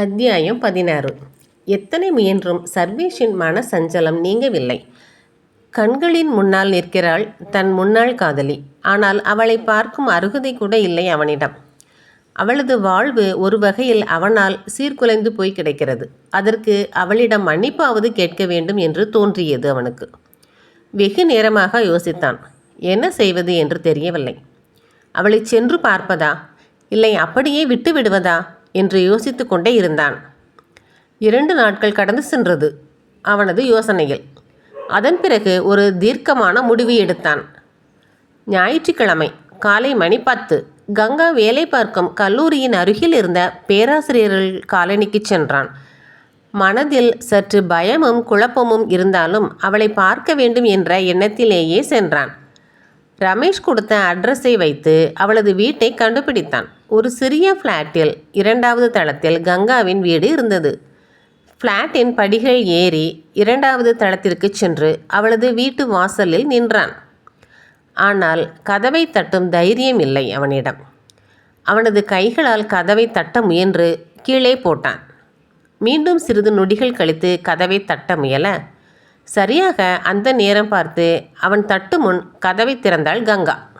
அத்தியாயம் பதினாறு. எத்தனை முயன்றும் சர்வேஷின் மன சஞ்சலம் நீங்கவில்லை. கண்களின் முன்னால் நிற்கிறாள் தன் முன்னாள் காதலி. ஆனால் அவளை பார்க்கும் அருகதை கூட இல்லை அவனிடம். அவளது வாழ்வு ஒரு வகையில் அவனால் சீர்குலைந்து போய் கிடைக்கிறது. அதற்கு அவளிடம் மன்னிப்பாவது கேட்க வேண்டும் என்று தோன்றியது அவனுக்கு. வெகு நேரமாக யோசித்தான். என்ன செய்வது என்று தெரியவில்லை. அவளை சென்று பார்ப்பதா? இல்லை அப்படியே விட்டு விடுவதா என்று யோசித்து கொண்டே இருந்தான். இரண்டு நாட்கள் கடந்து சென்றது அவனது யோசனையில். அதன் பிறகு ஒரு தீர்க்கமான முடிவு எடுத்தான். ஞாயிற்றுக்கிழமை காலை மணி பத்து கங்கா வேலை பார்க்கும் கல்லூரியின் அருகில் இருந்த பேராசிரியர்கள் காலனிக்கு சென்றான். மனதில் சற்று பயமும் குழப்பமும் இருந்தாலும் அவளை பார்க்க வேண்டும் என்ற எண்ணத்திலேயே சென்றான். ரமேஷ் கொடுத்த அட்ரஸை வைத்து அவளது வீட்டை கண்டுபிடித்தான். ஒரு சிறிய ஃப்ளாட்டில் இரண்டாவது தளத்தில் கங்காவின் வீடு இருந்தது. ஃப்ளாட்டின் படிகள் ஏறி இரண்டாவது தளத்திற்கு சென்று அவளது வீட்டு வாசலில் நின்றான். ஆனால் கதவை தட்டும் தைரியம் இல்லை அவனிடம். அவனது கைகளால் கதவை தட்ட முயன்று கீழே போட்டான். மீண்டும் சிறிது நொடிகள் கழித்து கதவை தட்ட முயல சரியாக அந்த நேரம் பார்த்து அவன் தட்டு முன் கதவை திறந்தாள் கங்கா.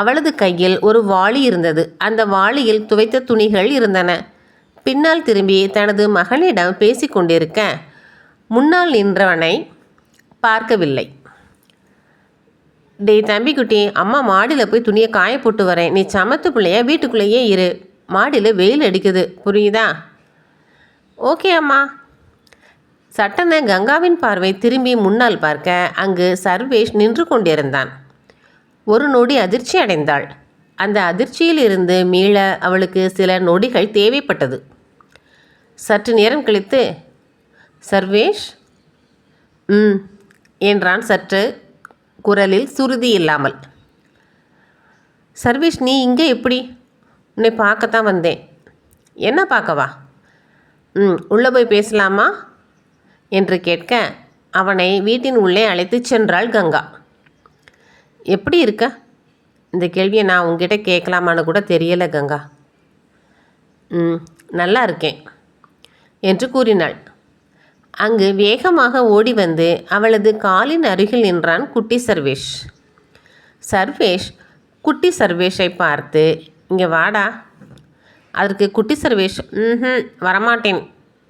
அவளது கையில் ஒரு வாளி இருந்தது. அந்த வாளியில் துவைத்த துணிகள் இருந்தன. பின்னால் திரும்பி தனது மகனிடம் பேசிக்கொண்டிருக்க முன்னால் நின்றவனை பார்க்கவில்லை. டேய் தம்பிக்குட்டி அம்மா மாடியில் போய் துணியை காய போட்டு வரேன். நீ சமத்து பிள்ளைய வீட்டுக்குள்ளேயே இரு. மாடியில் வெயில் அடிக்குது. புரியுதா? ஓகே அம்மா. சட்டன கங்காவின் பார்வை திரும்பி முன்னால் பார்க்க அங்கு சர்வேஷ் நின்று கொண்டிருந்தான். ஒரு நொடி அதிர்ச்சி அடைந்தாள். அந்த அதிர்ச்சியில் இருந்து மீள அவளுக்கு சில நொடிகள் தேவைப்பட்டது. சற்று நேரம் கழித்து சர்வேஷ்? ம் என்றான் சற்று குரலில் சுருதி இல்லாமல். சர்வேஷ் நீ இங்கே எப்படி? உன்னை பார்க்கத்தான் வந்தேன். என்ன பார்க்கவா? ம் உள்ளே போய் பேசலாமா? என்று கேட்க அவனை வீட்டின் உள்ளே அழைத்துச் சென்றாள் கங்கா. எப்படி இருக்க? இந்த கேள்வியை நான் உங்ககிட்ட கேட்கலாமான்னு கூட தெரியலை கங்கா. ம் நல்லா இருக்கேன் என்று கூறினாள். அங்கு வேகமாக ஓடி வந்து அவளது காலின் அருகில் நின்றான் குட்டி சர்வேஷ். சர்வேஷ் குட்டி சர்வேஷை பார்த்து இங்கே வாடா. அதற்கு குட்டி சர்வேஷ் ம் வரமாட்டேன்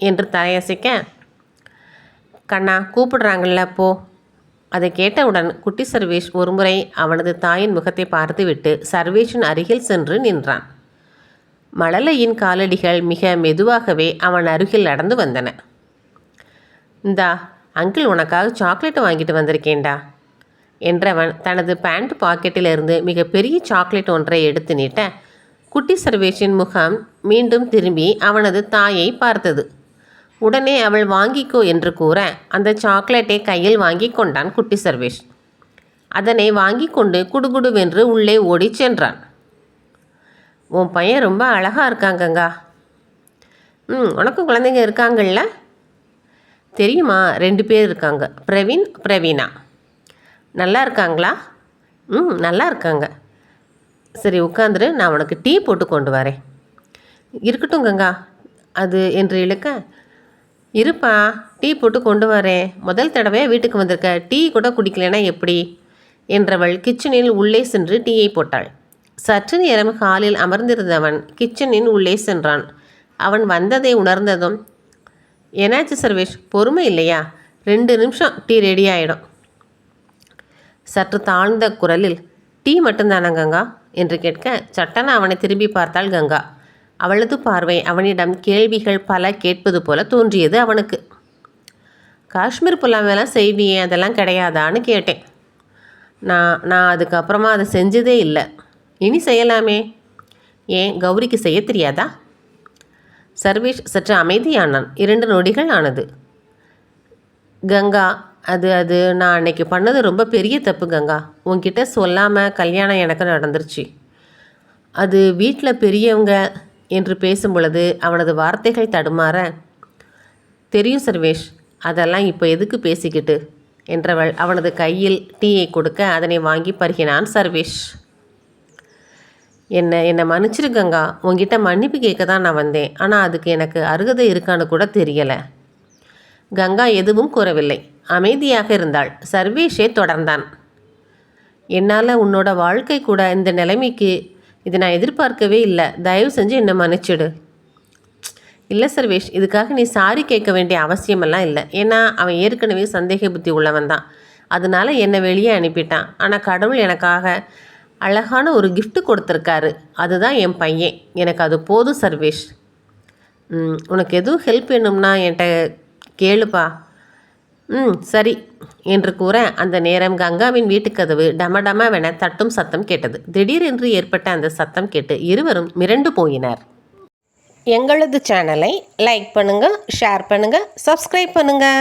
என்று தலையசைக்க கண்ணா கூப்பிடுறாங்கள்ல போ. அதை கேட்டவுடன் குட்டி சர்வேஷ் ஒருமுறை அவனது தாயின் முகத்தை பார்த்துவிட்டு சர்வேஷின் அருகில் சென்று நின்றான். மழலையின் காலடிகள் மிக மெதுவாகவே அவன் அருகில் நடந்து வந்தன. இந்தா அங்கிள் உனக்காக சாக்லேட் வாங்கிட்டு வந்திருக்கேன்டா என்றவன் தனது பேண்ட் பாக்கெட்டிலிருந்து மிகப்பெரிய சாக்லேட் ஒன்றை எடுத்து நீட்ட குட்டி சர்வேஷின் முகம் மீண்டும் திரும்பி அவனது தாயை பார்த்தது. உடனே அவள் வாங்கிக்கோ என்று கூற அந்த சாக்லேட்டை கையில் வாங்கி கொண்டான் குட்டி சர்வேஷ். அதனை வாங்கி கொண்டு குடுகுடுவென்று உள்ளே ஓடிச் சென்றான். உன் பையன் ரொம்ப அழகாக இருக்காங்கங்கா ம் உனக்கும் குழந்தைங்க இருக்காங்கல்ல தெரியுமா ரெண்டு பேர் இருக்காங்க. பிரவீன் பிரவீனா. நல்லா இருக்காங்களா? ம் நல்லா இருக்காங்க. சரி உட்காந்துரு நான் உனக்கு டீ போட்டு கொண்டு வரேன். இருக்கட்டும் கங்கா. அது என்று இழுக்க இருப்பா டீ போட்டு கொண்டு வரேன். முதல் தடவையாக வீட்டுக்கு வந்திருக்க டீ கூட குடிக்கலனா எப்படி? என்றவள் கிச்சனில் உள்ளே சென்று டீயை போட்டாள். சற்று நேரம் ஹாலில் அமர்ந்திருந்தவன் கிச்சனின் உள்ளே சென்றான். அவன் வந்ததை உணர்ந்ததும் என்னாச்சு சர்வேஷ் பொறுமை இல்லையா? ரெண்டு நிமிஷம் டீ ரெடி ஆகிடும் சற்று தாழ்ந்த குரலில் டீ மட்டும்தானா கங்கா? என்று கேட்க சட்டன அவனை திரும்பி பார்த்தாள் கங்கா. அவளது பார்வை அவனிடம் கேள்விகள் பல கேட்பது போல தோன்றியது அவனுக்கு. காஷ்மீர் புலாமெல்லாம் செய்வியே அதெல்லாம் கிடையாதான்னு கேட்டேன். நான் நான் அதுக்கப்புறமா அதை செஞ்சதே இல்லை. இனி செய்யலாமே. ஏன் கௌரிக்கு செய்ய தெரியாதா? சர்வேஷ் சற்று அமைதியானான். இரண்டு நொடிகள் ஆனது. கங்கா அது அது நான் அன்னைக்கு பண்ணது ரொம்ப பெரிய தப்பு கங்கா. உன்கிட்ட சொல்லாமல் கல்யாணம் எனக்கு நடந்துருச்சு. அது வீட்டில் பெரியவங்க என்று பேசும் பொழுது அவனது வார்த்தைகள் தடுமாற தெரியும் சர்வேஷ் அதெல்லாம் இப்போ எதுக்கு பேசிக்கிட்டு? என்றவள் அவனது கையில் டீயை கொடுக்க அதனை வாங்கி பருகினான் சர்வேஷ். என்ன என்னை மன்னிச்சிரு கங்கா உங்ககிட்ட மன்னிப்பு கேட்க தான் நான் வந்தேன் ஆனால் அதுக்கு எனக்கு அருகதை இருக்கான்னு கூட தெரியலை. கங்கா எதுவும் கூறவில்லை. அமைதியாக இருந்தாள். சர்வேஷே தொடர்ந்தான். என்னால் உன்னோட வாழ்க்கை கூட இந்த நிலைமைக்கு இதை நான் எதிர்பார்க்கவே இல்லை. தயவு செஞ்சு என்னை மன்னிச்சிடு. இல்லை சர்வேஷ் இதுக்காக நீ சாரி கேட்க வேண்டிய அவசியமெல்லாம் இல்லை. ஏன்னா அவன் ஏற்கனவே சந்தேக புத்தி உள்ளவன் தான். அதனால என்னை வெளியே அனுப்பிட்டான். ஆனால் கடவுள் எனக்காக அழகான ஒரு கிஃப்ட் கொடுத்துருக்காரு. அதுதான் என் பையன். எனக்கு அது போதும் சர்வேஷ். உனக்கு எதுவும் ஹெல்ப் வேணும்னா என்கிட்ட கேளுப்பா. ம் சரி. என்று கூற அந்த நேரம் கங்காவின் வீட்டுக்கதவு டமடமவென தட்டும் சத்தம் கேட்டது. திடீரென்று ஏற்பட்ட அந்த சத்தம் கேட்டு இருவரும் மிரண்டு போயினர். எங்களது சேனலை லைக் பண்ணுங்கள் ஷேர் பண்ணுங்கள் சப்ஸ்கிரைப் பண்ணுங்கள்